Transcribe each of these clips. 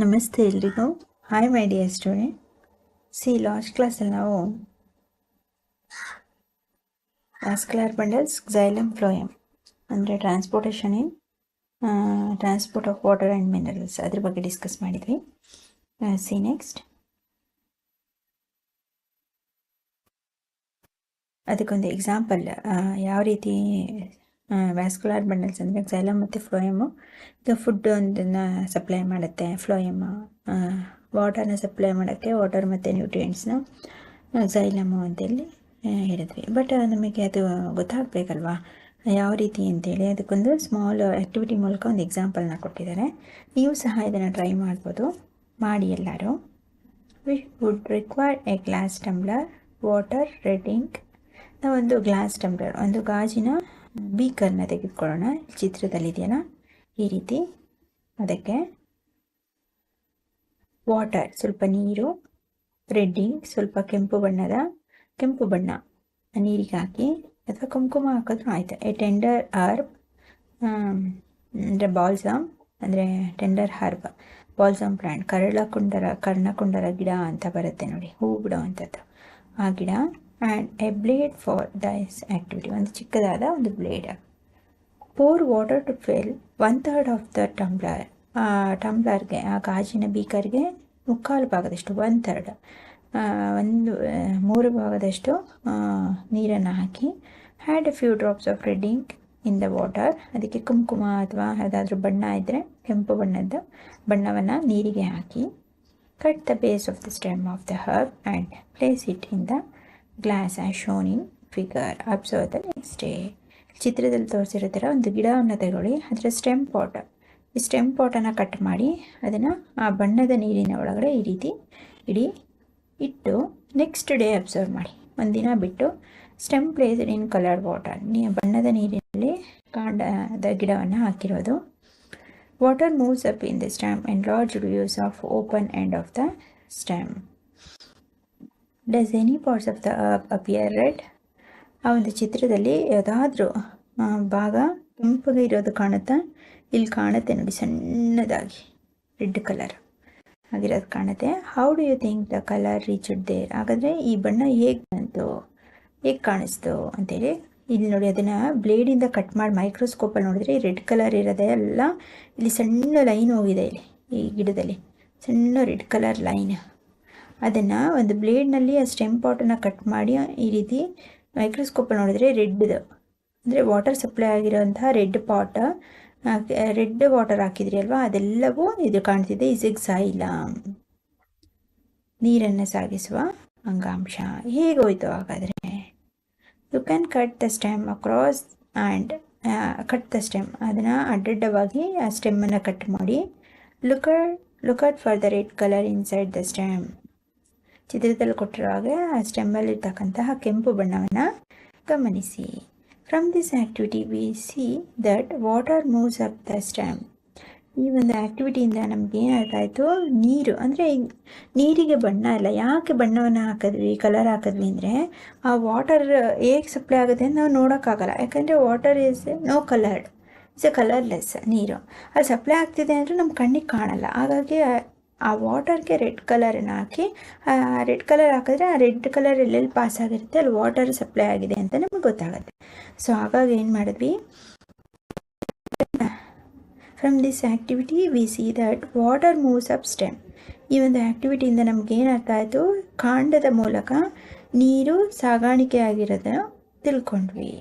ನಮಸ್ತೆ ಎಲ್ರಿಗೂ. Hi my dear students last ಕ್ಲಾಸಲ್ಲಿ ನಾವು ವ್ಯಾಸ್ಕ್ಯುಲರ್ ಬಂಡಲ್ಸ್ ಕ್ಸೈಲಮ್ ಫ್ಲೋಯಮ್ ಅಂದರೆ transportation in transport of water and minerals ಅದ್ರ ಬಗ್ಗೆ ಡಿಸ್ಕಸ್ ಮಾಡಿದ್ವಿ. ಸಿ ನೆಕ್ಸ್ಟ್ ಅದಕ್ಕೊಂದು ಎಕ್ಸಾಂಪಲ್ ಯಾವ ರೀತಿ ವ್ಯಾಸ್ಕ್ಯುಲರ್ ಬಂಡಲ್ಸ್ ಅಂದರೆ ಸೈಲಮ್ ಮತ್ತು ಫ್ಲೋಯಮು ಇದು ಫುಡ್ ಒಂದನ್ನು ಸಪ್ಲೈ ಮಾಡುತ್ತೆ. ಫ್ಲೋಯಮ್ ವಾಟರ್ನ ಸಪ್ಲೈ ಮಾಡೋಕ್ಕೆ ವಾಟರ್ ಮತ್ತು ನ್ಯೂಟ್ರಿಯೆಂಟ್ಸ್ನ ಸೈಲಮು ಅಂತೇಳಿ ಹೇಳಿದ್ವಿ. ಬಟ್ ನಮಗೆ ಅದು ಗೊತ್ತಾಗಬೇಕಲ್ವಾ? ಯಾವ ರೀತಿ ಅಂತೇಳಿ ಅದಕ್ಕೊಂದು ಸ್ಮಾಲ್ ಆ್ಯಕ್ಟಿವಿಟಿ ಮೂಲಕ ಒಂದು ಎಕ್ಸಾಂಪಲ್ನ ಕೊಟ್ಟಿದ್ದಾರೆ. ನೀವು ಸಹ ಇದನ್ನು ಟ್ರೈ ಮಾಡ್ಬೋದು. ಮಾಡಿ ಎಲ್ಲರೂ. We would require a glass tumbler water red ink ನಾವೊಂದು ಗ್ಲಾಸ್ ಟಂಬ್ಲರ್ ಒಂದು ಗಾಜಿನ ಬೀಕರ್ನ ತೆಗೆದುಕೊಳ್ಳೋಣ. ಚಿತ್ರದಲ್ಲಿದೆಯಲ್ಲ ಈ ರೀತಿ. ಅದಕ್ಕೆ ವಾಟರ್ ಸ್ವಲ್ಪ ನೀರು ರೆಡ್ಡಿಂಗ್ ಸ್ವಲ್ಪ ಕೆಂಪು ಬಣ್ಣದ, ಕೆಂಪು ಬಣ್ಣ ನೀರಿಗೆ ಹಾಕಿ, ಅಥವಾ ಕುಂಕುಮ ಹಾಕಿದ್ರು ಆಯಿತು. ಎ ಟೆಂಡರ್ ಹರ್ಬ್ ಅಂದರೆ ಬಾಲ್ಸಮ್ ಅಂದರೆ ಟೆಂಡರ್ ಹರ್ಬ್ ಬಾಲ್ಸಮ್ ಪ್ಲ್ಯಾಂಟ್ ಕರಳಕುಂಡರ, ಕರ್ಣಕುಂಡರ ಗಿಡ ಅಂತ ಬರುತ್ತೆ ನೋಡಿ. ಹೂ ಬಿಡುವಂಥದ್ದು. ಆ ಗಿಡ and a blade for this activity ಒಂದು ಚಿಕ್ಕದಾದ ಒಂದು blade pour water to fill one third of the tumbler ಟಂಬ್ಲರ್ಗೆ ಆ ಗಾಜಿನ ಬೀಕರ್ಗೆ ಮುಕ್ಕಾಲು ಭಾಗದಷ್ಟು ಒನ್ ಥರ್ಡ್ ಒಂದು ಮೂರು ಭಾಗದಷ್ಟು ನೀರನ್ನು ಹಾಕಿ had a few drops of red in the water ಅದಕ್ಕೆ ಕುಂಕುಮ ಅಥವಾ ಯಾವುದಾದ್ರೂ ಬಣ್ಣ ಇದ್ದರೆ ಕೆಂಪು ಬಣ್ಣದ ಬಣ್ಣವನ್ನು ನೀರಿಗೆ ಹಾಕಿ cut the base of the stem of the herb and place it in the glass as shown in figure. Observe the next day ಚಿತ್ರದಲ್ಲಿ ತೋರಿಸಿರೋ ಥರ ಒಂದು ಗಿಡವನ್ನು ತಗೊಳ್ಳಿ. ಅದರ ಸ್ಟೆಮ್ ಪಾಟ್ ಈ ಸ್ಟೆಮ್ ಪಾಟನ್ನು ಕಟ್ ಮಾಡಿ ಅದನ್ನು ಆ ಬಣ್ಣದ ನೀರಿನ ಒಳಗಡೆ ಈ ರೀತಿ ಇಡಿ, ಇಟ್ಟು ನೆಕ್ಸ್ಟ್ ಡೇ ಅಬ್ಸರ್ವ್ ಮಾಡಿ. ಒಂದಿನ ಬಿಟ್ಟು stem place in coloured water ನೀ ಬಣ್ಣದ ನೀರಿನಲ್ಲಿ ಕಾಂಡದ ಗಿಡವನ್ನು ಹಾಕಿರೋದು. Water moves up in the stem and large views of open end of the stem does any parts of the appear red ಆ ಒಂದು ಚಿತ್ರದಲ್ಲಿ ಯಾವುದಾದ್ರೂ ಭಾಗ ಕೆಂಪಗೆ ಇರೋದು ಕಾಣುತ್ತಾ, ಇಲ್ಲಿ ಕಾಣುತ್ತೆ ನೋಡಿ ಸಣ್ಣದಾಗಿ, ರೆಡ್ ಕಲರ್ ಆಗಿರೋದು ಕಾಣುತ್ತೆ. How do you think the colour reach there ಹಾಗಾದರೆ ಈ ಬಣ್ಣ ಹೇಗೆ ಬಂತು, ಹೇಗೆ ಕಾಣಿಸ್ತು ಅಂತೇಳಿ, ಇಲ್ಲಿ ನೋಡಿ ಅದನ್ನು ಬ್ಲೇಡಿಂದ ಕಟ್ ಮಾಡಿ ಮೈಕ್ರೋಸ್ಕೋಪಲ್ಲಿ ನೋಡಿದ್ರೆ ರೆಡ್ ಕಲರ್ ಇರೋದೇ ಎಲ್ಲ ಇಲ್ಲಿ ಸಣ್ಣ ಲೈನ್ ಹೋಗಿದೆ ಇಲ್ಲಿ, ಈ ಗಿಡದಲ್ಲಿ. ಸಣ್ಣ ರೆಡ್ ಕಲರ್ ಲೈನ್ ಅದನ್ನು ಒಂದು ಬ್ಲೇಡ್ನಲ್ಲಿ ಆ ಸ್ಟೆಮ್ ಪಾಟನ್ನು ಕಟ್ ಮಾಡಿ, ಈ ರೀತಿ ಮೈಕ್ರೋಸ್ಕೋಪಲ್ಲಿ ನೋಡಿದರೆ ರೆಡ್ದು ಅಂದರೆ ವಾಟರ್ ಸಪ್ಲೈ ಆಗಿರೋಂತಹ ರೆಡ್ ಪಾಟ್ ರೆಡ್ ವಾಟರ್ ಹಾಕಿದ್ರಿ ಅಲ್ವಾ? ಅದೆಲ್ಲವೂ ಇದು ಕಾಣ್ತಿದೆ. ಇಸ್ ಎಕ್ಸೈಲ ನೀರನ್ನು ಸಾಗಿಸುವ ಅಂಗಾಂಶ. ಹೇಗೋಯ್ತು ಹಾಗಾದರೆ? You can cut the stem across and cut the stem ಅದನ್ನು ಅಡ್ಡಡ್ಡವಾಗಿ ಆ ಸ್ಟೆಮ್ಮನ್ನು ಕಟ್ ಮಾಡಿ look look out for the red colour inside the stem ಚಿತ್ರದಲ್ಲಿ ಕೊಟ್ಟಿರೋ ಹಾಗೆ ಆ ಸ್ಟೆಮ್ಮಲ್ಲಿರ್ತಕ್ಕಂತಹ ಕೆಂಪು ಬಣ್ಣವನ್ನು ಗಮನಿಸಿ. From this activity we see that water moves up the stem ಈ ಒಂದು ಆ್ಯಕ್ಟಿವಿಟಿಯಿಂದ ನಮ್ಗೆ ಏನಾಗ್ತಾ ಇತ್ತು ನೀರು, ಅಂದರೆ ನೀರಿಗೆ ಬಣ್ಣ ಇಲ್ಲ ಯಾಕೆ ಬಣ್ಣವನ್ನು ಹಾಕಿದ್ವಿ ಕಲರ್ ಹಾಕಿದ್ವಿ ಅಂದರೆ ಆ ವಾಟರ್ ಹೇಗೆ ಸಪ್ಲೈ ಆಗುತ್ತೆ ಅಂತ ನಾವು ನೋಡೋಕ್ಕಾಗಲ್ಲ. ಯಾಕಂದರೆ water is no coloured it's a colourless ನೀರು. ಅದು ಸಪ್ಲೈ ಆಗ್ತಿದೆ ಅಂದರೆ ನಮ್ಮ ಕಣ್ಣಿಗೆ ಕಾಣಲ್ಲ. ಹಾಗಾಗಿ ಆ- ವಾಟರ್ಗೆ ರೆಡ್ ಕಲರನ್ನು ಹಾಕಿ ರೆಡ್ ಕಲರ್ ಹಾಕಿದ್ರೆ ಆ ರೆಡ್ ಕಲರ್ ಎಲ್ಲೆಲ್ಲಿ ಪಾಸ್ ಆಗಿರುತ್ತೆ ಅಲ್ಲಿ ವಾಟರ್ ಸಪ್ಲೈ ಆಗಿದೆ ಅಂತ ನಮಗೆ ಗೊತ್ತಾಗುತ್ತೆ. ಸೊ ಹಾಗಾಗಿ ಏನು ಮಾಡಿದ್ವಿ? From this activity we see that water moves up stem ಈ ಒಂದು ಆ್ಯಕ್ಟಿವಿಟಿಯಿಂದ ನಮ್ಗೆ ಅರ್ಥ ಆಯಿತು? ಕಾಂಡದ ಮೂಲಕ ನೀರು ಸಾಗಾಣಿಕೆ ಆಗಿರೋದನ್ನು ತಿಳ್ಕೊಂಡ್ವಿ.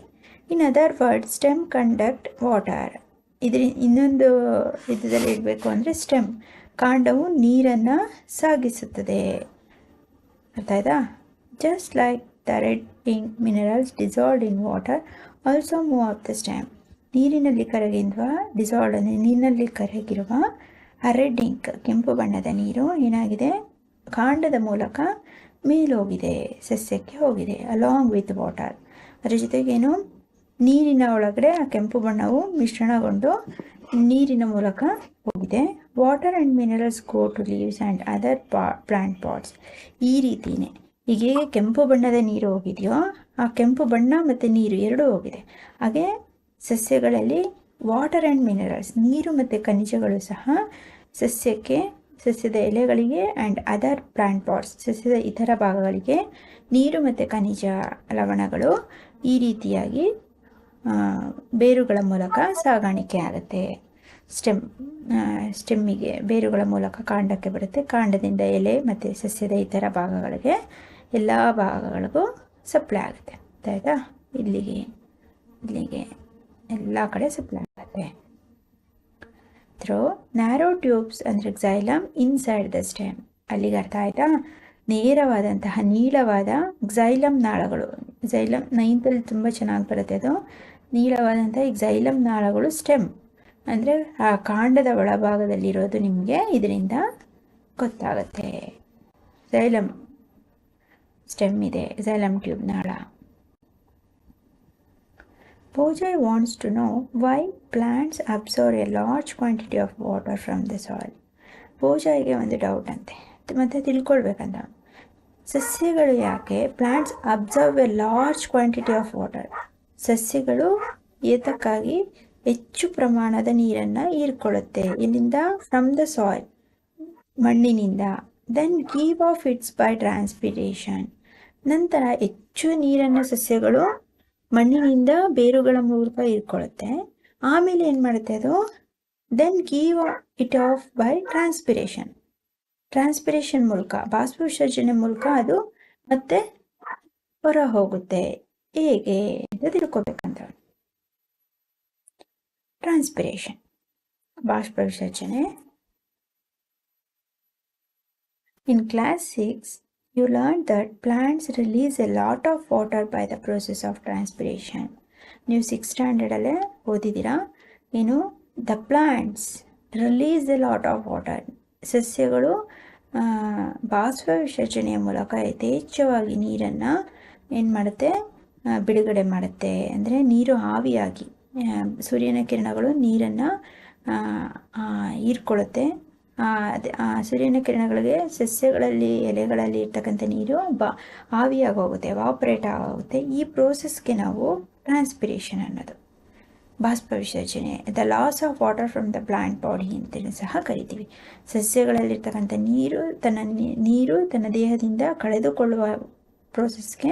In other word stem conduct water ಇದ್ರ ಇನ್ನೊಂದು ವಿಧದಲ್ಲಿ ಇಡಬೇಕು ಅಂದರೆ ಸ್ಟೆಮ್ ಕಾಂಡವು ನೀರನ್ನು ಸಾಗಿಸುತ್ತದೆ. ಅರ್ಥ ಆಯ್ತಾ? Just like the red pink minerals dissolved in water also move of the stamp ನೀರಿನಲ್ಲಿ ಕರಗಿರುವ ಡಿಸಾಲ್ಡ್ ಅಂದರೆ ನೀರಿನಲ್ಲಿ ಕರಗಿರುವ ರೆಡ್ ಇಂಕ್ ಕೆಂಪು ಬಣ್ಣದ ನೀರು ಏನಾಗಿದೆ? ಕಾಂಡದ ಮೂಲಕ ಮೇಲೋಗಿದೆ, ಸಸ್ಯಕ್ಕೆ ಹೋಗಿದೆ ಅಲಾಂಗ್ ವಿತ್ ವಾಟರ್ ಅದರ ಜೊತೆಗೇನು? ನೀರಿನ ಒಳಗಡೆ ಆ ಕೆಂಪು ಬಣ್ಣವು ಮಿಶ್ರಣಗೊಂಡು ನೀರಿನ ಮೂಲಕ ಹೋಗಿದೆ. Water and minerals go to leaves and other ಪಾ ಪ್ಲಾಂಟ್ ಪಾಟ್ಸ್ ಈ ರೀತಿಯೇ ಈಗ ಹೇಗೆ ಕೆಂಪು ಬಣ್ಣದ ನೀರು ಹೋಗಿದೆಯೋ, ಆ ಕೆಂಪು ಬಣ್ಣ ಮತ್ತು ನೀರು ಎರಡೂ ಹೋಗಿದೆ. ಹಾಗೆ ಸಸ್ಯಗಳಲ್ಲಿ ವಾಟರ್ ಆ್ಯಂಡ್ ಮಿನರಲ್ಸ್ ನೀರು ಮತ್ತು ಖನಿಜಗಳು ಸಹ ಸಸ್ಯಕ್ಕೆ, ಸಸ್ಯದ ಎಲೆಗಳಿಗೆ ಆ್ಯಂಡ್ ಅದರ್ ಪ್ಲಾಂಟ್ ಪಾಟ್ಸ್ ಸಸ್ಯದ ಇತರ ಭಾಗಗಳಿಗೆ ನೀರು ಮತ್ತು ಖನಿಜ ಲವಣಗಳು ಈ ರೀತಿಯಾಗಿ ಬೇರುಗಳ ಮೂಲಕ ಸಾಗಾಣಿಕೆ ಆಗುತ್ತೆ. ಸ್ಟೆಮ್ ಸ್ಟೆಮ್ಮಿಗೆ ಬೇರುಗಳ ಮೂಲಕ ಕಾಂಡಕ್ಕೆ ಬರುತ್ತೆ. ಕಾಂಡದಿಂದ ಎಲೆ ಮತ್ತು ಸಸ್ಯದ ಇತರ ಭಾಗಗಳಿಗೆ ಎಲ್ಲ ಭಾಗಗಳಿಗೂ ಸಪ್ಲೈ ಆಗುತ್ತೆ. ಆಯಿತಾ? ಇಲ್ಲಿಗೆ ಇಲ್ಲಿಗೆ ಎಲ್ಲ ಕಡೆ ಸಪ್ಲೈ ಆಗುತ್ತೆ. ಥ್ರೋ ನ್ಯಾರೋ ಟ್ಯೂಬ್ಸ್ ಅಂದರೆ ಎಕ್ಸೈಲಮ್ ಇನ್ಸೈಡ್ ದ ಸ್ಟೆಮ್ ಅಲ್ಲಿಗೆ ಅರ್ಥ ಆಯಿತಾ? ನೇರವಾದಂತಹ ನೀಳವಾದ ಎಕ್ಸೈಲಮ್ ನಾಳಗಳು. ಎಕ್ಸೈಲಮ್ ನೈನ್ತಲ್ಲಿ ತುಂಬ ಚೆನ್ನಾಗಿ ಬರುತ್ತೆ ಅದು. ನೀಳವಾದಂತಹ ಜೈಲಂ ನಾಳಗಳು ಸ್ಟೆಮ್ ಅಂದರೆ ಆ ಕಾಂಡದ ಒಳಭಾಗದಲ್ಲಿರೋದು ನಿಮಗೆ ಇದರಿಂದ ಗೊತ್ತಾಗುತ್ತೆ. ಜೈಲಂ ಸ್ಟೆಮ್ ಇದೆ, xylem ಟ್ಯೂಬ್ ನಾಳ. Pojai wants to know why plants absorb a large quantity of water from the soil. ಪೂಜಾಯಿಗೆ ಒಂದು ಡೌಟ್ ಅಂತೆ. ಮತ್ತು ತಿಳ್ಕೊಳ್ಬೇಕಂತ. ಸಸ್ಯಗಳು ಯಾಕೆ plants observe a large quantity of water ಸಸ್ಯಗಳು ಏತಕ್ಕಾಗಿ ಹೆಚ್ಚು ಪ್ರಮಾಣದ ನೀರನ್ನು ಹೀರ್ಕೊಳ್ಳುತ್ತೆ. ಇಲ್ಲಿಂದ ಫ್ರಮ್ ದ ಸಾಯಿಲ್ ಮಣ್ಣಿನಿಂದ. Then give off its by transpiration ನಂತರ ಹೆಚ್ಚು ನೀರನ್ನು ಸಸ್ಯಗಳು ಮಣ್ಣಿನಿಂದ ಬೇರುಗಳ ಮೂಲಕ ಹೀರ್ಕೊಳ್ಳುತ್ತೆ. ಆಮೇಲೆ ಏನು ಮಾಡುತ್ತೆ ಅದು? Then give it off by transpiration transpiration ಮೂಲಕ ಬಾಷ್ಪ ವಿಸರ್ಜನೆ ಮೂಲಕ ಅದು ಮತ್ತೆ ಹೊರ ಹೋಗುತ್ತೆ ಹೇಗೆ ಅಂತ ತಿಳ್ಕೊಬೇಕಂತ ಟ್ರಾನ್ಸ್ಪಿರೇಷನ್ ಬಾಷ್ಪ ವಿಸರ್ಜನೆ in class six you learn that plants release a lot of water by the process of transpiration ನೀವು ಸಿಕ್ಸ್ ಸ್ಟ್ಯಾಂಡರ್ಡಲ್ಲೇ ಓದಿದ್ದೀರಾ ಏನು the plants release a lot of water ಸಸ್ಯಗಳು ಬಾಷ್ಪ ವಿಸರ್ಜನೆಯ ಮೂಲಕ ಯಥೇಚ್ಛವಾಗಿ ನೀರನ್ನು ಏನು ಮಾಡುತ್ತೆ ಬಿಡುಗಡೆ ಮಾಡುತ್ತೆ. ಅಂದರೆ ನೀರು ಆವಿಯಾಗಿ ಸೂರ್ಯನ ಕಿರಣಗಳು ನೀರನ್ನು ಹೀರ್ಕೊಳ್ಳುತ್ತೆ. ಸೂರ್ಯನ ಕಿರಣಗಳಿಗೆ ಸಸ್ಯಗಳಲ್ಲಿ, ಎಲೆಗಳಲ್ಲಿ ಇರ್ತಕ್ಕಂಥ ನೀರು ಬಾ, ಆವಿಯಾಗಿ ಹೋಗುತ್ತೆ ವಾಪ್ರೇಟ್ ಆಗುತ್ತೆ. ಈ ಪ್ರೋಸೆಸ್ಗೆ ನಾವು ಟ್ರಾನ್ಸ್ಪಿರೇಷನ್ ಅನ್ನೋದು, ಬಾಷ್ಪ ವಿಸರ್ಜನೆ the loss of water from the plant body ಅಂತಲೂ ಸಹ ಕರಿತೀವಿ. ಸಸ್ಯಗಳಲ್ಲಿರ್ತಕ್ಕಂಥ ನೀರು ತನ್ನ ನೀರು ತನ್ನ ದೇಹದಿಂದ ಕಳೆದುಕೊಳ್ಳುವ ಪ್ರೋಸೆಸ್ಗೆ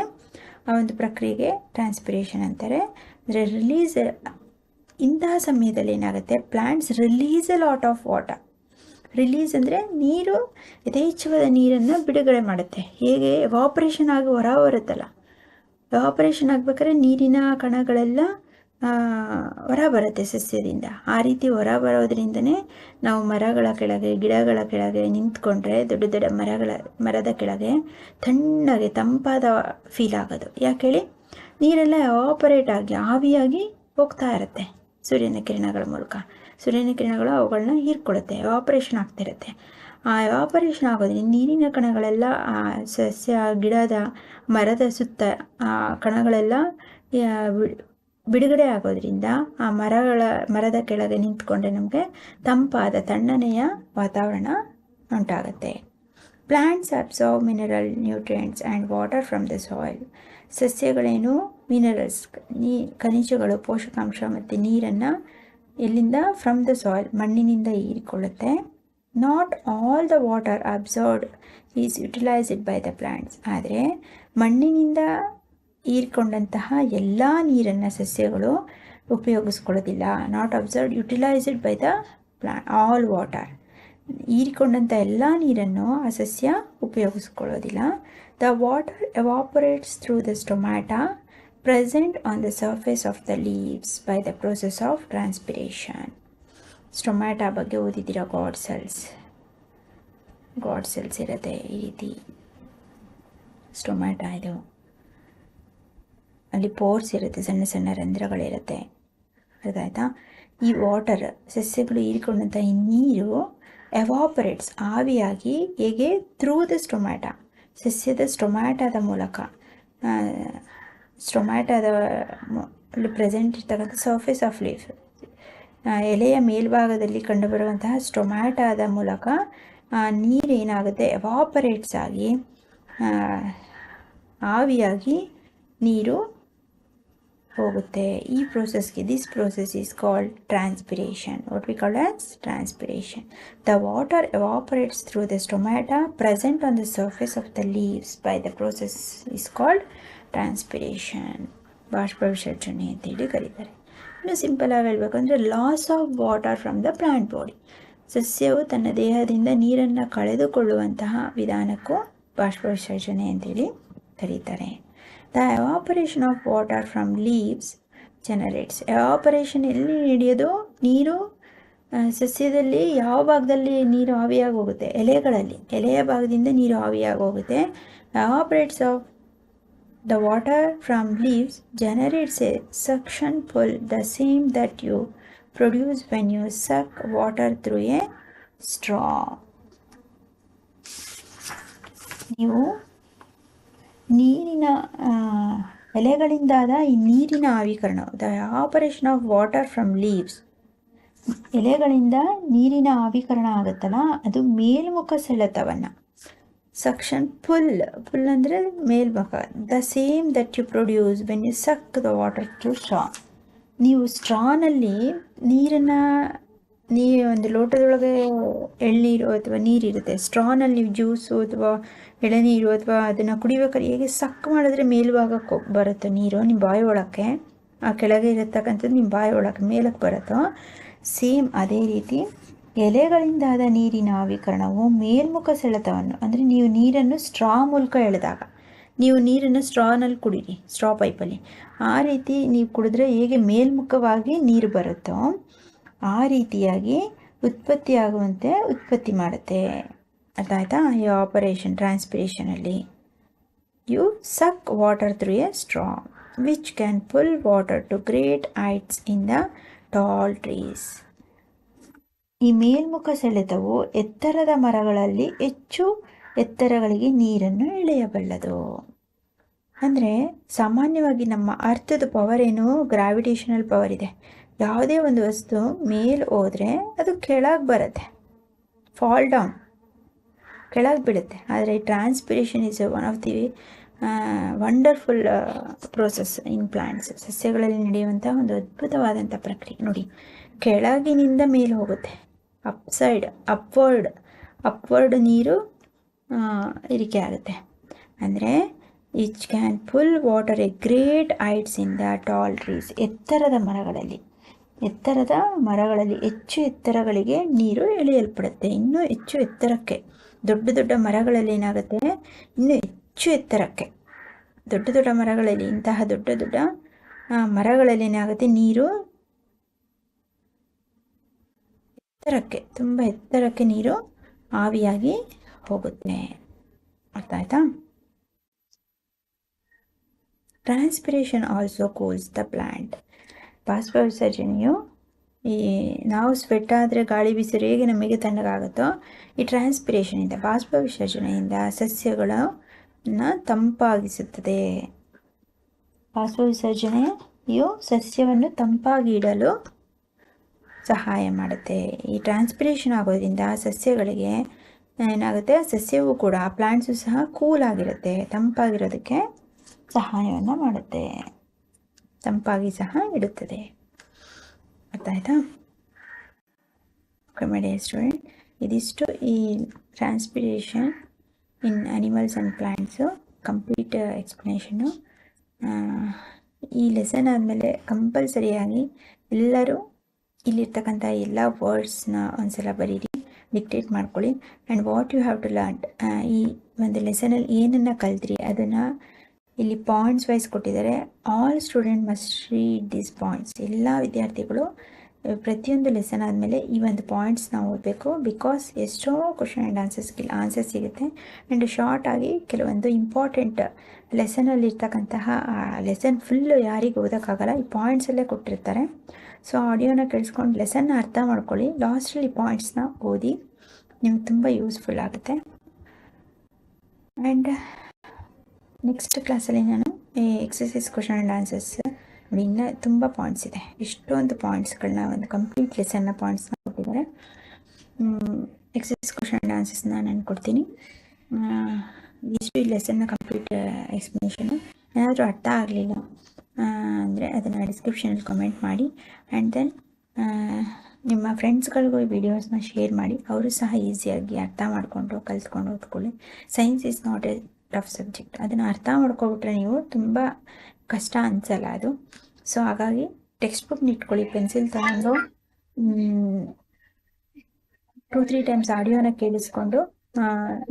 ಆ ಒಂದು ಪ್ರಕ್ರಿಯೆಗೆ ಟ್ರಾನ್ಸ್ಪಿರೇಷನ್ ಅಂತಾರೆ. ಅಂದರೆ ರಿಲೀಸ್ ಇಂತಹ ಸಮಯದಲ್ಲಿ ಏನಾಗುತ್ತೆ? Plants release a lot of water release ಅಂದರೆ ನೀರು, ಯಥೇಚ್ಛವಾದ ನೀರನ್ನು ಬಿಡುಗಡೆ ಮಾಡುತ್ತೆ. ಹೇಗೆ? ಎವಾಪ್ರೇಷನ್ ಆಗಿ ಹೊರ ಬರುತ್ತಲ್ಲ ಎವಾಪ್ರೇಷನ್ ಆಗಬೇಕಾದ್ರೆ ನೀರಿನ ಕಣಗಳೆಲ್ಲ ಹೊರ ಬರುತ್ತೆ ಸಸ್ಯದಿಂದ. ಆ ರೀತಿ ಹೊರ ಬರೋದ್ರಿಂದನೇ ನಾವು ಮರಗಳ ಕೆಳಗೆ, ಗಿಡಗಳ ಕೆಳಗೆ ನಿಂತ್ಕೊಂಡ್ರೆ ದೊಡ್ಡ ದೊಡ್ಡ ಮರಗಳ, ಮರದ ಕೆಳಗೆ ತಣ್ಣಗೆ ತಂಪಾದ ಫೀಲ್ ಆಗೋದು. ಯಾಕೆ ಹೇಳಿ? ನೀರೆಲ್ಲ ಆಪರೇಟ್ ಆಗಿ, ಆವಿಯಾಗಿ ಹೋಗ್ತಾ ಇರುತ್ತೆ ಸೂರ್ಯನ ಕಿರಣಗಳ ಮೂಲಕ. ಸೂರ್ಯನ ಕಿರಣಗಳು ಅವುಗಳನ್ನ ಹೀರ್ಕೊಳ್ಳುತ್ತೆ ಆಪರೇಷನ್ ಆಗ್ತಿರುತ್ತೆ ಆ ಆಪರೇಷನ್ ಆಗೋದ್ರಿಂದ ನೀರಿನ ಕಣಗಳೆಲ್ಲ, ಆ ಸಸ್ಯ, ಗಿಡದ, ಮರದ ಸುತ್ತ, ಆ ಕಣಗಳೆಲ್ಲ ಬಿಡುಗಡೆ ಆಗೋದ್ರಿಂದ ಆ ಮರಗಳ, ಮರದ ಕೆಳಗೆ ನಿಂತ್ಕೊಂಡ್ರೆ ನಮಗೆ ತಂಪಾದ ತಣ್ಣನೆಯ ವಾತಾವರಣ ಉಂಟಾಗುತ್ತೆ. Plants observe mineral nutrients and water from the soil ಸಸ್ಯಗಳೇನು minerals ನೀ, ಖನಿಜಗಳು, ಪೋಷಕಾಂಶ ಮತ್ತು ನೀರನ್ನು ಎಲ್ಲಿಂದ ಫ್ರಮ್ ದ ಸಾಯಿಲ್ ಮಣ್ಣಿನಿಂದ ಹೀರಿಕೊಳ್ಳುತ್ತೆ. Not all the water absorbed is utilised by the plants ಆದರೆ ಮಣ್ಣಿನಿಂದ ಹೀರ್ಕೊಂಡಂತಹ ಎಲ್ಲ ನೀರನ್ನು ಸಸ್ಯಗಳು ಉಪಯೋಗಿಸ್ಕೊಳ್ಳೋದಿಲ್ಲ. Not absorbed utilised by the ಪ್ಲಾ all water ಹೀರಿಕೊಂಡಂಥ ಎಲ್ಲ ನೀರನ್ನು ಆ ಸಸ್ಯ ಉಪಯೋಗಿಸ್ಕೊಳ್ಳೋದಿಲ್ಲ. The water evaporates through the stomata present on the surface of the leaves by the process of transpiration stomata ಬಗ್ಗೆ ಓದಿದ್ದೀರಾ? ಗಾಡ್ ಸೆಲ್ಸ್ ಗಾಡ್ ಸೆಲ್ಸ್ ಇರುತ್ತೆ ಈ ರೀತಿ. ಸ್ಟೊಮ್ಯಾಟ ಇದು. ಅಲ್ಲಿ ಪೋರ್ಸ್ ಇರುತ್ತೆ ಸಣ್ಣ ಸಣ್ಣ ರಂಧ್ರಗಳಿರುತ್ತೆ. ಅರ್ಥಾಯ್ತಾ ಈ ವಾಟರ್ ಸಸ್ಯಗಳು ಹೀರಿಕೊಂಡಂಥ ಈ ನೀರು ಎವಾಪರೇಟ್ಸ್ ಆವಿಯಾಗಿ ಹೇಗೆ? ಥ್ರೂ ದ ಸ್ಟೊಮ್ಯಾಟ ಸಸ್ಯದ ಸ್ಟೊಮ್ಯಾಟಾದ ಮೂಲಕ. ಸ್ಟೊಮ್ಯಾಟಾದ ಪ್ರೆಸೆಂಟ್ ಇರ್ತಕ್ಕಂಥ ಸರ್ಫೇಸ್ ಆಫ್ ಲೀಫ್ ಎಲೆಯ ಮೇಲ್ಭಾಗದಲ್ಲಿ ಕಂಡುಬರುವಂತಹ ಸ್ಟೊಮ್ಯಾಟಾದ ಮೂಲಕ ನೀರು ಏನಾಗುತ್ತೆ? ಎವಾಪರೇಟ್ಸ್ ಆಗಿ ಆವಿಯಾಗಿ ನೀರು ಹೋಗುತ್ತೆ. ಈ ಪ್ರೋಸೆಸ್ಗೆ this process is called transpiration what we called as transpiration the water evaporates through the stomata present on the surface of the leaves by the process is called transpiration ಬಾಷ್ಪ ವಿಸರ್ಜನೆ ಅಂತೇಳಿ ಕರೀತಾರೆ. ಇನ್ನು ಸಿಂಪಲಾಗಿ ಆಗಿ ಹೇಳಬೇಕಂದ್ರೆ loss of water from the plant body ಸಸ್ಯವು ತನ್ನ ದೇಹದಿಂದ ನೀರನ್ನು ಕಳೆದುಕೊಳ್ಳುವಂತಹ ವಿಧಾನಕ್ಕೂ ಬಾಷ್ಪ ವಿಸರ್ಜನೆ ಅಂತೇಳಿ ಕರೀತಾರೆ. The evaporation of water from leaves generates evaporation ಎಲ್ಲಿ ನಡೆಯೋದು ನೀರು ಸಸ್ಯದಲ್ಲಿ ಯಾವ ಭಾಗದಲ್ಲಿ ನೀರು ಆವಿಯಾಗಿ ಹೋಗುತ್ತೆ ಎಲೆಗಳಲ್ಲಿ. ಎಲೆಯ ಭಾಗದಿಂದ ನೀರು ಆವಿಯಾಗಿ ಹೋಗುತ್ತೆ evaporates of the water from leaves generates a suction pull the same that you produce when you suck water through a straw ನೀವು ನೀರಿನ ಎಲೆಗಳಿಂದಾದ ಈ ನೀರಿನ ಆವಿಕರಣ the operation of water from leaves ಎಲೆಗಳಿಂದ ನೀರಿನ ಆವೀಕರಣ ಆಗುತ್ತಲ್ಲ, ಅದು ಮೇಲ್ಮುಖ ಸೆಳೆತವನ್ನು. ಸಕ್ಷನ್ ಫುಲ್ ಫುಲ್ ಅಂದರೆ ಮೇಲ್ಮುಖ. The same that you produce when you suck the water to straw ನೀವು ಸ್ಟ್ರಾನಲ್ಲಿ ನೀರನ್ನು, ನೀ ಒಂದು ಲೋಟದೊಳಗೆ ಎಳ್ನೀರು ಅಥವಾ ನೀರಿರುತ್ತೆ ಸ್ಟ್ರಾನಲ್ಲಿ ನೀವು ಜ್ಯೂಸು ಅಥವಾ ಎಳನೀರು ಅಥವಾ ಅದನ್ನು ಕುಡಿಬೇಕಾದ್ರೆ ಹೇಗೆ ಸಕ್ ಮಾಡಿದ್ರೆ ಮೇಲ್ಭಾಗಕ್ಕೆ ಬರುತ್ತೆ ನೀರು, ನಿಮ್ಮ ಬಾಯಿ ಒಳಕ್ಕೆ. ಆ ಕೆಳಗೆ ಇರತಕ್ಕಂಥದ್ದು ನಿಮ್ಮ ಬಾಯಿ ಒಳಕ್ಕೆ, ಮೇಲಕ್ಕೆ ಬರುತ್ತೋ. ಸೇಮ್ ಅದೇ ರೀತಿ ಎಲೆಗಳಿಂದಾದ ನೀರಿನ ಆವೀಕರಣವು ಮೇಲ್ಮುಖ ಸೆಳೆತವನ್ನು, ಅಂದರೆ ನೀವು ನೀರನ್ನು ಸ್ಟ್ರಾ ಮೂಲಕ ಎಳೆದಾಗ, ನೀವು ನೀರನ್ನು ಸ್ಟ್ರಾನಲ್ಲಿ ಕುಡೀರಿ, ಸ್ಟ್ರಾ ಪೈಪಲ್ಲಿ ಆ ರೀತಿ ನೀವು ಕುಡಿದ್ರೆ ಹೇಗೆ ಮೇಲ್ಮುಖವಾಗಿ ನೀರು ಬರುತ್ತೋ, ಆ ರೀತಿಯಾಗಿ ಉತ್ಪತ್ತಿಯಾಗುವಂತೆ ಉತ್ಪತ್ತಿ ಮಾಡುತ್ತೆ. ಅರ್ಥ ಆಯಿತಾ ಈ operation ಟ್ರಾನ್ಸ್ಪಿರೇಷನಲ್ಲಿ you suck water through a straw which can pull water to great heights in the tall trees ಈ ಮೇಲ್ಮುಖ ಸೆಳೆತವು ಎತ್ತರದ ಮರಗಳಲ್ಲಿ ಹೆಚ್ಚು ಎತ್ತರಗಳಿಗೆ ನೀರನ್ನು ಎಳೆಯಬಲ್ಲದು. ಅಂದರೆ, ಸಾಮಾನ್ಯವಾಗಿ ನಮ್ಮ ಅರ್ಥದ ಪವರ್ ಏನು? ಗ್ರಾವಿಟೇಷನಲ್ ಪವರ್ ಇದೆ. ಯಾವುದೇ ಒಂದು ವಸ್ತು ಮೇಲೆ ಹೋದರೆ ಅದು ಕೆಳಗೆ ಬರುತ್ತೆ. ಫಾಲ್ ಡೌನ್ ಕೆಳಗೆ ಬೀಳುತ್ತೆ ಆದರೆ transpiration is one of the wonderful process in plants ಸಸ್ಯಗಳಲ್ಲಿ ನಡೆಯುವಂಥ ಒಂದು ಅದ್ಭುತವಾದಂಥ ಪ್ರಕ್ರಿಯೆ. ನೋಡಿ, ಕೆಳಗಿನಿಂದ ಮೇಲೆ ಹೋಗುತ್ತೆ. ಅಪ್ಸೈಡ್ ಅಪ್ವರ್ಡ್ ಅಪ್ವರ್ಡ್ ನೀರು ಇರಿಕೆ ಆಗುತ್ತೆ. ಅಂದರೆ which can pull water a great heights in the tall trees ಎತ್ತರದ ಮರಗಳಲ್ಲಿ ಎತ್ತರದ ಮರಗಳಲ್ಲಿ, ಹೆಚ್ಚು ಎತ್ತರಗಳಿಗೆ ನೀರು ಎಳೆಯಲ್ಪಡುತ್ತೆ. ಇನ್ನೂ ಹೆಚ್ಚು ಎತ್ತರಕ್ಕೆ. ದೊಡ್ಡ ದೊಡ್ಡ ಮರಗಳಲ್ಲಿ ಏನಾಗುತ್ತೆ? ಇನ್ನೂ ಹೆಚ್ಚು ಎತ್ತರಕ್ಕೆ. ದೊಡ್ಡ ದೊಡ್ಡ ಮರಗಳಲ್ಲಿ, ಇಂತಹ ದೊಡ್ಡ ದೊಡ್ಡ ಮರಗಳಲ್ಲಿ ಏನಾಗುತ್ತೆ? ನೀರು ಎತ್ತರಕ್ಕೆ, ತುಂಬ ಎತ್ತರಕ್ಕೆ ನೀರು ಆವಿಯಾಗಿ ಹೋಗುತ್ತೆ. ಅರ್ಥ ಆಯ್ತಾ transpiration also cools the plant ಬಾಷ್ಪ ವಿಸರ್ಜನೆಯು ಈ ನಾವು ಸ್ವೆಟ್ ಆದರೆ ಗಾಳಿ ಬಿಸಿರು ಹೇಗೆ ನಮಗೆ ತಣ್ಣಗಾಗುತ್ತೋ ಈ ಟ್ರಾನ್ಸ್ಪಿರೇಷನಿಂದ ಬಾಷ್ಪ ವಿಸರ್ಜನೆಯಿಂದ ಸಸ್ಯಗಳನ್ನು ತಂಪಾಗಿಸುತ್ತದೆ. ಬಾಷ್ಪ ವಿಸರ್ಜನೆಯು ಸಸ್ಯವನ್ನು ತಂಪಾಗಿ ಇಡಲು ಸಹಾಯ ಮಾಡುತ್ತೆ. ಈ ಟ್ರಾನ್ಸ್ಪಿರೇಷನ್ ಆಗೋದ್ರಿಂದ ಸಸ್ಯಗಳಿಗೆ ಏನಾಗುತ್ತೆ? ಸಸ್ಯವು ಕೂಡ ಪ್ಲಾಂಟ್ಸು ಸಹ ಕೂಲ್ ಆಗಿರುತ್ತೆ, ತಂಪಾಗಿರೋದಕ್ಕೆ ಸಹಾಯವನ್ನು ಮಾಡುತ್ತೆ. ತಂಪಾಗಿ ಸಹ ಇಡುತ್ತದೆ. ಆಯ್ತಾ ಓಕೆ ಸ್ಟೂಡೆಂಟ್ ಇದಿಷ್ಟು ಈ transpiration in animals and plants complete explanation ಈ ಲೆಸನ್ ಆದಮೇಲೆ ಕಂಪಲ್ಸರಿಯಾಗಿ ಎಲ್ಲರೂ ಇಲ್ಲಿರ್ತಕ್ಕಂಥ ಎಲ್ಲ ವರ್ಡ್ಸ್ನ ಒಂದ್ಸಲ ಬರೀರಿ ಡಿಕ್ಟೇಟ್ ಮಾಡ್ಕೊಳ್ಳಿ. And what you have to learn ಈ ಒಂದು ಲೆಸನಲ್ಲಿ ಏನನ್ನು ಕಲ್ತ್ರಿ, ಅದನ್ನು ಇಲ್ಲಿ ಪಾಯಿಂಟ್ಸ್ ವೈಸ್ ಕೊಟ್ಟಿದ್ದಾರೆ. All student must read these points ಎಲ್ಲ ವಿದ್ಯಾರ್ಥಿಗಳು ಪ್ರತಿಯೊಂದು ಲೆಸನ್ ಆದಮೇಲೆ ಈ ಒಂದು ಪಾಯಿಂಟ್ಸ್ನ ಓದಬೇಕು. ಬಿಕಾಸ್ ಎಷ್ಟೋ ಕ್ವಶನ್ ಆ್ಯಂಡ್ ಆನ್ಸರ್ಸ್ಗೆ ಆನ್ಸರ್ ಸಿಗುತ್ತೆ. ಆ್ಯಂಡ್ ಶಾರ್ಟ್ ಆಗಿ ಕೆಲವೊಂದು ಇಂಪಾರ್ಟೆಂಟ್ ಲೆಸನಲ್ಲಿ ಇರ್ತಕ್ಕಂತಹ ಲೆಸನ್ ಫುಲ್ಲು ಯಾರಿಗೂ ಓದೋಕ್ಕಾಗಲ್ಲ. ಈ ಪಾಯಿಂಟ್ಸಲ್ಲೇ ಕೊಟ್ಟಿರ್ತಾರೆ. ಸೊ ಆಡಿಯೋನ ಕೇಳಿಸ್ಕೊಂಡು ಲೆಸನ್ನ ಅರ್ಥ ಮಾಡ್ಕೊಳ್ಳಿ. ಲಾಸ್ಟಲ್ಲಿ ಪಾಯಿಂಟ್ಸ್ನ ಓದಿ ನಿಮ್ಗೆ ತುಂಬ ಯೂಸ್ಫುಲ್ ಆಗುತ್ತೆ. ಆ್ಯಂಡ್ ನೆಕ್ಸ್ಟ್ ಕ್ಲಾಸಲ್ಲಿ ನಾನು ಈ ಎಕ್ಸಸೈಸ್ ಕ್ವಶನ್ ಆನ್ಸರ್ಸ್ ನೋಡಿ ಇನ್ನೂ ತುಂಬ ಪಾಯಿಂಟ್ಸ್ ಇದೆ. ಎಷ್ಟೊಂದು ಪಾಯಿಂಟ್ಸ್ಗಳನ್ನ ಒಂದು ಕಂಪ್ಲೀಟ್ ಲೆಸನ್ನ ಪಾಯಿಂಟ್ಸ್ನ ಕೊಟ್ಟಿದ್ದಾರೆ. ಎಕ್ಸಸೈಸ್ ಕ್ವಶನ್ ಆನ್ಸರ್ಸ್ನ ನಾನು ಕೊಡ್ತೀನಿ. ಇಷ್ಟು ಲೆಸನ್ನ ಕಂಪ್ಲೀಟ್ ಎಕ್ಸ್ಪ್ಲನೇಷನು ಏನಾದರೂ ಅರ್ಥ ಆಗಲಿಲ್ಲ ಅಂದರೆ ಅದನ್ನು ಡಿಸ್ಕ್ರಿಪ್ಷನಲ್ಲಿ ಕಮೆಂಟ್ ಮಾಡಿ. ಆ್ಯಂಡ್ ದೆನ್ ನಿಮ್ಮ ಫ್ರೆಂಡ್ಸ್ಗಳಿಗೂ ಈ ವಿಡಿಯೋಸ್ನ ಶೇರ್ ಮಾಡಿ. ಅವರು ಸಹ ಈಸಿಯಾಗಿ ಅರ್ಥ ಮಾಡಿಕೊಂಡು, ಕಲ್ತ್ಕೊಂಡು ಓದ್ಕೊಳ್ಳಿ science is not a tough subject ಅದನ್ನು ಅರ್ಥ ಮಾಡ್ಕೊಬಿಟ್ರೆ ನೀವು ತುಂಬ ಕಷ್ಟ ಅನಿಸಲ್ಲ ಅದು. ಸೊ ಹಾಗಾಗಿ ಟೆಕ್ಸ್ಟ್ ಬುಕ್ ಇಟ್ಕೊಳ್ಳಿ ಪೆನ್ಸಿಲ್ ತಗೊಂಡು ಟೂ ತ್ರೀ ಟೈಮ್ಸ್ ಆಡಿಯೋನ ಕೇಳಿಸ್ಕೊಂಡು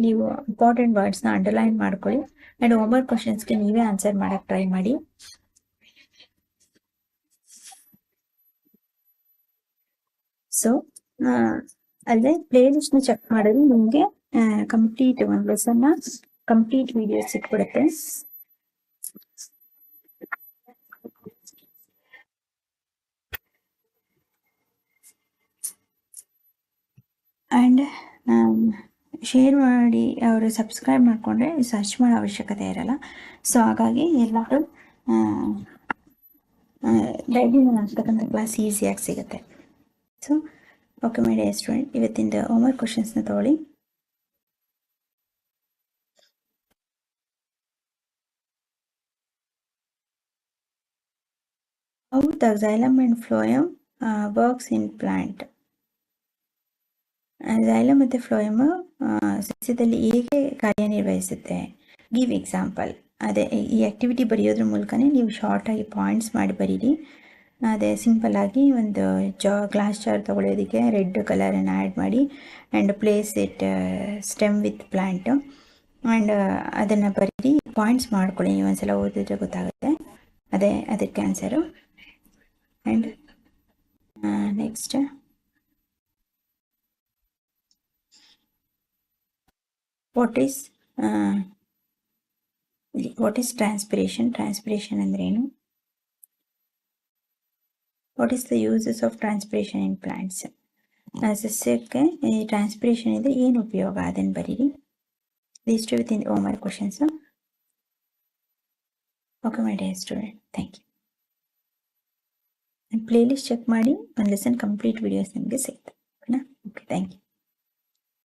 ನೀವು ಇಂಪಾರ್ಟೆಂಟ್ ವರ್ಡ್ಸ್ನ ಅಂಡರ್ಲೈನ್ ಮಾಡ್ಕೊಳ್ಳಿ. ಆ್ಯಂಡ್ ಹೋಮ್ವರ್ಕ್ ಕ್ವಶನ್ಸ್ಗೆ ನೀವೇ ಆನ್ಸರ್ ಮಾಡೋಕ್ಕೆ ಟ್ರೈ ಮಾಡಿ. ಸೊ ಅಲ್ಲದೆ ಪ್ಲೇ ಲಿಸ್ಟ್ನ ಚೆಕ್ ಮಾಡಿದ್ರೆ ನಿಮಗೆ ಕಂಪ್ಲೀಟ್ ಒಂದು ಲೆಸನ್ನ ಕಂಪ್ಲೀಟ್ ವಿಡಿಯೋ ಸಿಕ್ಬಿಡುತ್ತೆ ಆ್ಯಂಡ್ ಶೇರ್ ಮಾಡಿ ಅವರು ಸಬ್ಸ್ಕ್ರೈಬ್ ಮಾಡಿಕೊಂಡ್ರೆ ಸರ್ಚ್ ಮಾಡೋ ಅವಶ್ಯಕತೆ ಇರಲ್ಲ. ಸೊ ಹಾಗಾಗಿ ಎಲ್ಲರೂ ಡೈಲಿ ನಾನು ಆಗ್ತಕ್ಕಂಥ ಕ್ಲಾಸ್ ಈಸಿಯಾಗಿ ಸಿಗುತ್ತೆ. So okay my dear student ಇವತ್ತಿಂದ ಹೋಮ್ವರ್ಕ್ ಕ್ವಶನ್ಸ್ನ ತೊಗೊಳ್ಳಿ. How the xylem and phloem uh, works in plant. Xylem ಮತ್ತು ಫ್ಲೋಯಮ್ ಸಸ್ಯದಲ್ಲಿ ಹೇಗೆ ಕಾರ್ಯನಿರ್ವಹಿಸುತ್ತೆ ಗಿವ್ ಎಕ್ಸಾಂಪಲ್ ಅದೇ ಈ ಆ್ಯಕ್ಟಿವಿಟಿ ಬರೆಯೋದ್ರ ಮೂಲಕನೇ ನೀವು ಶಾರ್ಟಾಗಿ ಪಾಯಿಂಟ್ಸ್ ಮಾಡಿ ಬರೀರಿ ಅದೇ ಸಿಂಪಲ್ ಆಗಿ ಒಂದು ಜಾ ಗ್ಲಾಸ್ ಜಾರ್ ತೊಗೊಳೋದಕ್ಕೆ ರೆಡ್ ಕಲರನ್ನು ಆ್ಯಡ್ ಮಾಡಿ and place it stem with plant and ಅದನ್ನು ಬರೀರಿ ಪಾಯಿಂಟ್ಸ್ ಮಾಡ್ಕೊಳ್ಳಿ ಒಂದು ಒಂದ್ಸಲ ಓದಿದ್ರೆ ಗೊತ್ತಾಗುತ್ತೆ ಅದೇ ಅದಕ್ಕೆ answer and next what is what is transpiration transpiration ಅಂದ್ರೇನು what is the uses of transpiration in plants ಸಸ್ಯಕ್ಕೆ ಈ ಟ್ರಾನ್ಸ್ಪಿರೇಷನ್ ಇದೆ ಏನು ಉಪಯೋಗ ಅದನ್ನು ಬರೀರಿ ಇಷ್ಟು with homework questions okay my dear student thank you Playlist check ಮಾಡಿ ಒಂದು ಲೆಸನ್ ಕಂಪ್ಲೀಟ್ ವಿಡಿಯೋಸ್ ನಿಮಗೆ ಸಿಗ್ತದೆ. Okay thank you